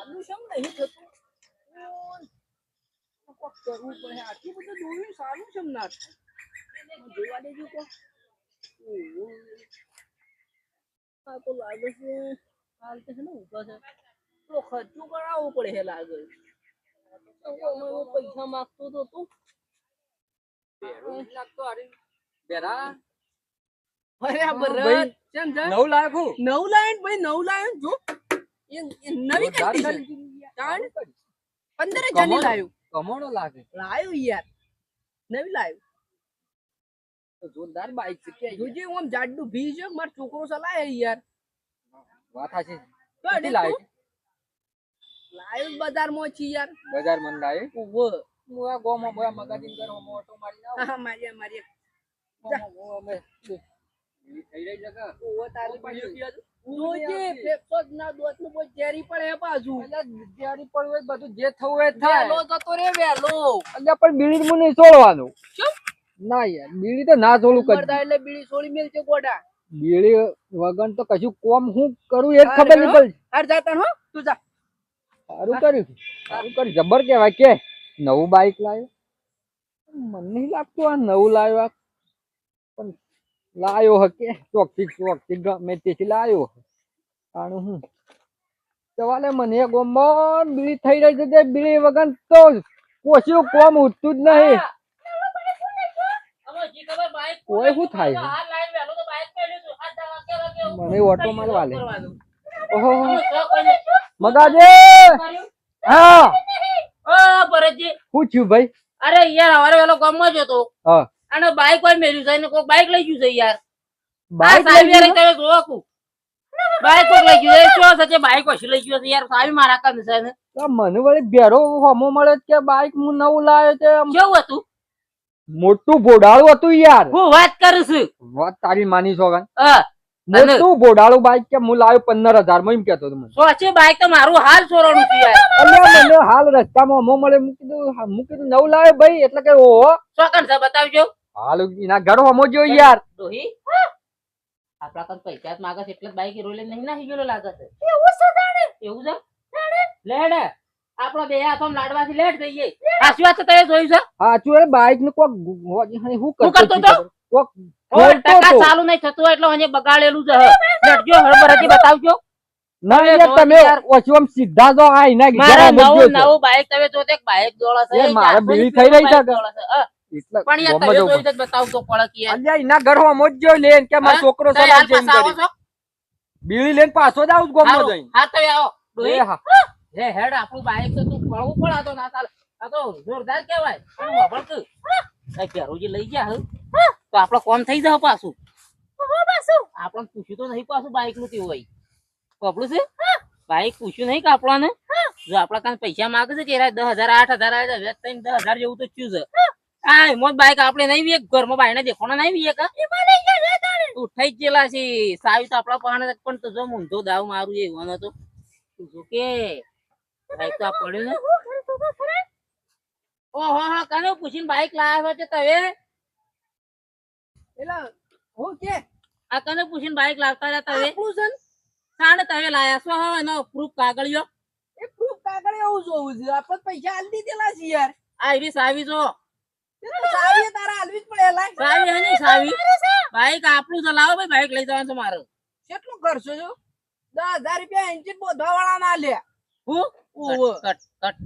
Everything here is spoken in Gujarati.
છે એમ નહીં થતું કોક પડે લાગે છે હાલ તો તો ખર્ચો કરાવવો પડે છે નવ લાખ નવ લાઈન ભાઈ નવ લાઈન જો નવી પંદર કમાલ. લાવ્યું. કમોડો લાગે. લાવ્યું યાર. નવી લાવ્યું. જોરદાર બાઈક છે. કે જોજે હું આમ જાડું ભી છે મારો છોકરો ચલાય યાર. વાત છે કેટલી લાવી તું? લાવ્યું બજારમાં છે યાર. બજાર મન લાવી ઓહો હું આ ગોમાં બોયા મગાજીન કરો ઓટો મારી આવું. હા મારી મારી ઓ અમે થઈ રહી જગા ઓહો તારી ના નું પડે હે બીડી વગર તો કશું કોમ હું કરું એ ખબર નહીં પડતી હાર જાતા હો તું જા. સારું કર્યું. સારું કર્યું. જબર કેવાય કે નવું બાઈક લાવ્યો. મને નહીં લાગતું આ નવું લાવ્યો લાવ્યો હકે ચોકથી ચોકથી ગમે તેથી લાયો આનું હું? સવાલે મને ગોમન બીડી થઈ રહી છે બીડી વગર તો કોશિયું કોમ ઉઠતું જ નહીં. કોઈ શું થાય મને ઓટો મારવા લે. ઓહો મગાજે હા શું પૂછ્યું ભાઈ અરે યાર અમારે વેલો ગામમાં જ હતો. હા. અને બાઈક વાય મેલ્યું છે કોઈ બાઈક લઈ ગયું છે યાર. બાઈક લઈ ગયું? તમે જોવો કુ બાઈક લઈ ગયું છે. શું બાઈક ઓછી લઈ ગયું છે યાર મારા કામ છે ને. મને વળી બેરો હમો મળે કે બાઈક હું નવું લાવ્યો છે કેવું હતું? મોટું ભોડાળું હતું યાર. હું વાત કરું છું. વાત તારી માની અને મોટું ભોડાળું બાઈક કે હું લાવ્યો પંદર હજારમાં એમ કેતો હતો મને. સોચે બાઈક તો મારું હાલ સોરવાનું છે યાર. મને હાલ રસ્તામાં હમો મળે હું કીધું હા, હું નવું લાવ્યો ભાઈ એટલે કે ઓહો. ચોકન છે બતાવજો. હાલ એના ઘર હમો જો યાર દોહી આપડા કન પૈસા જ માગે છે એટલે બાઈક રોલે નહીં નાખી ગયેલો લાગે છે. એવું છે એવું છે? લેડ. આપણો બે હાથમાં લાડવાથી લેટ જઈએ સાચી વાત જોયું છે? સાચું એ બાઈકનું કોક હું કરતો કરતો કોક ટકા ચાલુ નહીં થતું હોય એટલે મને બગાડેલું છે લેટજો હળબળથી બતાવજો. ના યાર તમે. ઓછું સીધા જો આ એના નવું નવું બાઈક તમે જો તે બાઈક દોડા છે મારે બીડી થઈ રહી. એટલે પણ યાર તમે જવું જ બતાવજો પડે યાર. અલ્યા એના ઘર હમો જ જો લે કે મારો છોકરો તમે ચલાવે હાલ છે એમ પાછા કરી. બીડી પાછો જ આવું ગોમમાં જઈ હા તમે આવો. એ હા. હે. હેડ આપણું બાઈક તો તું પડવું પડે આ તો ના ચાલે. આ તો જોરદાર કહેવાય. પણ વાપર તું આ ઘેરોજી લઈ ગયા તો આપણો કોમ થઈ જાવ પાછું. આપણને પૂછ્યું તો નહીં પાછું બાઈકનું કેવું હોય કપડું છે બાઈક પૂછ્યું નહીં કે આપણને જો આપણા કાન પૈસા માંગે છે કે દસ હજાર આઠ હજાર આવે દસ હજાર જેવું તો થયું છે. આ મોત બાઈક આપણે નહીં વીએ ઘરમાં બાઈને દેખોણા નહીં વીએ કા? ઉઠાઈ ગયેલા છે. સાવી તો આપણા પાસે પણ તો જો ઊંધો દાવ મારું એ એવાનો તો. જો કે બાઈક તો આ પડ્યું ને. ઓહો હો કને પૂછીને બાઈક લાવ્યો છે તવે એલા હું કે? આ કને પૂછીને બાઈક લાવતા હતા તમે આપણું સાણે તવે લાયા છો હા એનો પ્રૂફ કાગળિયો. એ પ્રૂફ કાગળિયો જોવું છે. આપણે પૈસા આલી દીધેલા છે યાર. આ એવી સાવી જો. સાવી હે ને સાવી બાઈક આપણું ચલાવો ભાઈ બાઈક લઈ જવાનું તો મારે. કેટલું કરશો જો દસ હજાર રૂપિયા એન્જિન બોધવા વાળા ના લે હું કટ કટ.